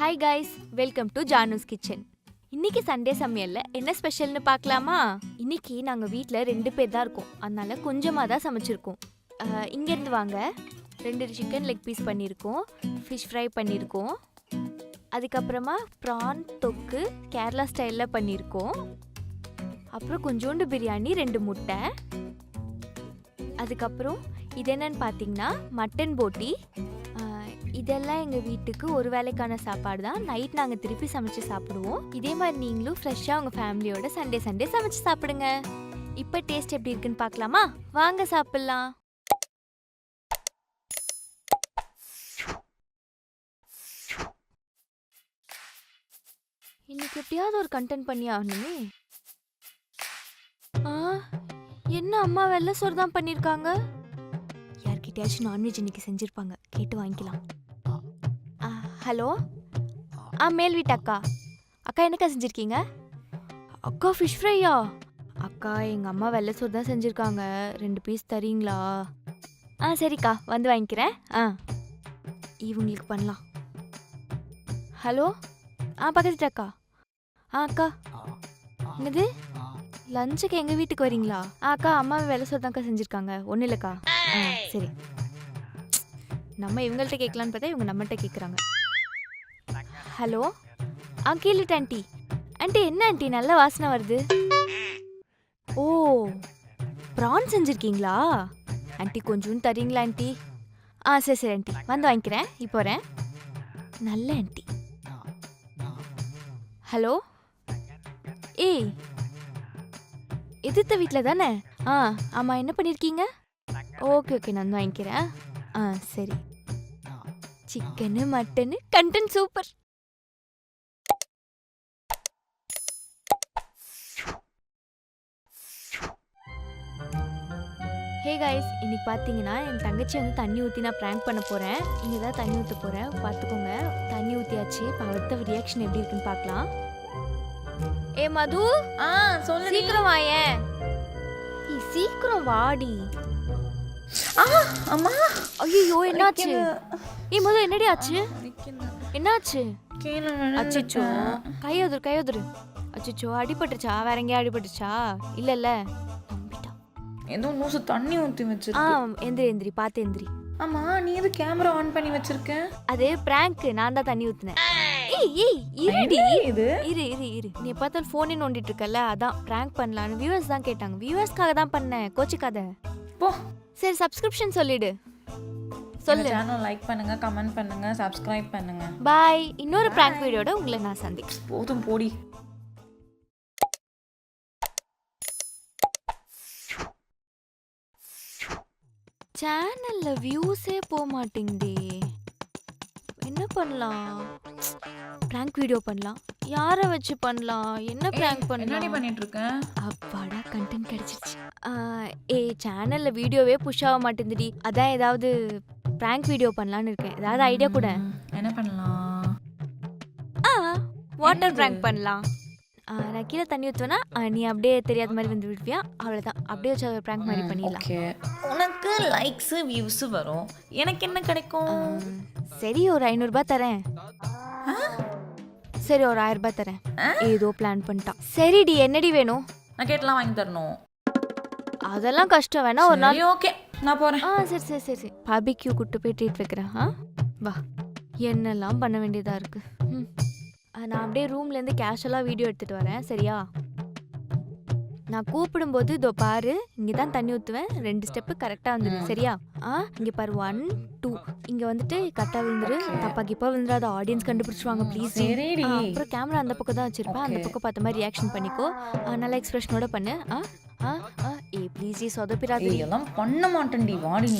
Hi guys welcome to Janu's kitchen இன்னைக்கு Sunday சமையல்ல என்ன ஸ்பெஷல்னு பார்க்கலாமா? இன்னைக்கு நாங்க வீட்டில் ரெண்டு பேர் தான் இருக்கோம். அதனால கொஞ்சமாக தான் சமைச்சிருக்கோம். இங்கேருந்து வாங்க. ரெண்டு சிக்கன் லெக் பீஸ் பண்ணியிருக்கோம். ஃபிஷ் ஃப்ரை பண்ணியிருக்கோம். அதுக்கப்புறமா ப்ரான் தொக்கு கேரளா ஸ்டைலில் பண்ணியிருக்கோம். அப்புறம் கொஞ்சோண்டு பிரியாணி ரெண்டு முட்டை. அதுக்கப்புறம் இது என்னன்னு பார்த்தீங்கன்னா மட்டன் போட்டி இதெல்லாம் எங்கள் வீட்டுக்கு ஒரு வேளைக்கான சாப்பாடு தான். நைட் நாங்கள் திருப்பி சமைச்சு சாப்பிடுவோம். இதே மாதிரி நீங்களும் ஃப்ரெஷ்ஷாக உங்கள் ஃபேமிலியோட சண்டே சண்டே சமைச்சு சாப்பிடுங்க. இப்போ டேஸ்ட் எப்படி இருக்குன்னு பார்க்கலாமா? வாங்க சாப்பிட்லாம். இன்னைக்கு எப்படியாவது ஒரு கண்டென்ட் பண்ணி ஆகணுமே. ஆ என்ன அம்மா வெள்ளை சோறு தான் பண்ணியிருக்காங்க யார்கிட்டயாச்சும் நான்வெஜ் இன்னைக்கு செஞ்சிருப்பாங்க. கேட்டு வாங்கிக்கலாம். ஹலோ? ஆ மேல் வீட்டு அக்கா. அக்கா என்னக்கா செஞ்சுருக்கீங்க? அக்கா ஃபிஷ் ஃப்ரையா அக்கா எங்கள் அம்மா வெள்ளை சோறு தான் செஞ்சுருக்காங்க. ரெண்டு பீஸ் தரீங்களா? ஆ சரிக்கா. வந்து வாங்கிக்கிறேன். ஆ. இவங்களுக்கு பண்ணலாம். ஹலோ? ஆ பக்கத்து அக்கா. ஆ அக்கா. என்னது? லஞ்சுக்கு எங்கள் வீட்டுக்கு வரீங்களா? ஆ அக்கா அம்மா வேலை தான்க்கா செஞ்சுருக்காங்க. ஒன்றும் இல்லைக்கா. ஆ சரி. நம்ம இவங்கள்ட்ட கேட்கலான்னு பார்த்தா இவங்க நம்மகிட்ட கேட்குறாங்க. ஹலோ? ஆ கேளுட்டு ஆண்டி ஆண்டி என்ன ஆண்டி நல்ல வாசனை வருது. ஓ ப்ரான் செஞ்சுருக்கீங்களா? ஆண்டி கொஞ்சம் தரீங்களா ஆண்டி ஆ சரி சரி ஆண்டி வந்து வாங்கிக்கிறேன். இப்போ வரேன். நல்ல ஆண்டி ஹலோ? ஏய் எதிர்த்த வீட்டில் தானே? ஆ ஆமாம் என்ன பண்ணியிருக்கீங்க ஓகே ஓகே நான் வந்து வாங்கிக்கிறேன். ஆ சரி. சிக்கனு மட்டனு கண்டன் சூப்பர் ஹே கைஸ் இன்னைக்கு பார்த்தீங்கன்னா என் தங்கச்சி வந்து தண்ணி ஊற்றி நான் ப்ராங்க் பண்ண போகிறேன் இங்கே தான் தண்ணி ஊற்ற போகிறேன் பார்த்துக்கோங்க தண்ணி ஊற்றியாச்சு இப்போ அடுத்த ரியாக்ஷன் எப்படி இருக்குன்னு பார்க்கலாம் ஏ மது? ஆ சொல்லு சீக்கிரம் வாயேன் சீக்கிரம் வாடி. ஆ அம்மா. ஐயோ என்னாச்சு? ஏய் மது என்னடி ஆச்சு? என்னாச்சு? அச்சிச்சோ. கையோதுரு கையோதுரு அச்சிச்சோ அடிபட்டுச்சா வேற எங்கேயா அடிபட்டுச்சா இல்ல இல்ல நம்பிட்டா ஏதோ நூசு தண்ணி ஊத்தி ஆ வச்சிருக்கு எந்திரி எந்திரி பார்த்து எந்திரி. ஆமா நீ எது கேமரா ஆன் பண்ணி வச்சிருக்க? அது பிராங்க் நான் தான் தண்ணி ஊத்துனேன். ஏய்! ஏய் இருடி. இது? இரு இரு இரு. நீ பார்த்தாலும் ஃபோனே நோண்டிட்டு இருக்கல அதான் பிராங்க் பண்ணலான்னு வியூவர்ஸ் தான் கேட்டாங்க. வியூவர்ஸ்க்காக தான் பண்ணேன் கோச்சிக்காத. போ. சரி சப்ஸ்கிரிப்ஷன் சொல்லிடு. சொல்லு. சேனல் லைக் பண்ணுங்க கமெண்ட் பண்ணுங்க சப்ஸ்கிரைப் பண்ணுங்க. பாய் இன்னொரு பிராங்க் வீடியோட உங்களை நான் சந்திக்கிறேன். போதும் போடி. சேனல்ல வியூஸே போக மாட்டேங்குதே என்ன பண்ணலாம்? பிராங்க் வீடியோ பண்ணலாம். யாரை வச்சு பண்ணலாம்? என்ன பிராங்க் பண்ணலாம்? பண்ணிட்டு இருக்க அப்பாடா கண்டென்ட் கிடைச்சிருச்சு. ஏய் சேனல்ல வீடியோவே புஷ் ஆக மாட்டேங்குதுடி. அதான் ஏதாவது பிராங்க் வீடியோ பண்ணலான்னு இருக்கேன். ஏதாவது ஐடியா கூட. என்ன பண்ணலாம்? ஆ வாட்டர்? பிராங்க் பண்ணலாம். நான் கீழே தண்ணி ஊற்றுவேன்னா நீ அப்படியே தெரியாத மாதிரி வந்து விடுவியா? அவ்வளோதான் அப்படியே வச்சு பிராங்க் மாதிரி பண்ணிடலாம். உனக்கு லைக்ஸ் வியூஸ் வரும். எனக்கு என்ன கிடைக்கும்? சரி ஒரு ஐநூறுரூபா தரேன். சரி ஒரு ஆயிரம் ரூபாய் தரேன் ஏதோ பிளான் பண்ணிட்டான். சரிடி என்னடி வேணும்? நான் கேட்டலாம் வாங்கி தரணும். அதெல்லாம் கஷ்டம். வேணா ஒரு நாள் ஓகே நான் போறேன். ஆ சரி சரி சரி சரி. பாபிக்யூ கூட்டு போய் ட்ரீட் வைக்கிறேன் ஆ? வா. என்னெல்லாம் பண்ண வேண்டியதா இருக்கு. ம். நான் அப்படியே ரூம்லேருந்து கேஷுவலாக வீடியோ எடுத்துகிட்டு வரேன். சரியா? நான் கூப்பிடும்போது இதோ பாரு இங்கே தான் தண்ணி ஊற்றுவேன். ரெண்டு ஸ்டெப்பு கரெக்டாக வந்துடு ம். சரியா? ஆ இங்கே பாரு ஒன் டூ இங்கே வந்துட்டு கரெக்டாக விழுந்துரு. தப்பா கிப்பா விழுந்துடாத ஆடியன்ஸ் கண்டுபிடிச்சிருவாங்க ப்ளீஸ் அப்புறம் கேமரா அந்த பக்கம் தான் வச்சிருப்பேன். அந்த. பக்கம் பார்த்த மாதிரி ரியாக்ஷன் பண்ணிக்கோ. நல்ல எக்ஸ்பிரஷனோட பண்ணு. ஆ ஆ ஏ ப்ளீஸ் சொதப்பிராது இதெல்லாம் பண்ண மாட்டேன்டி வாடி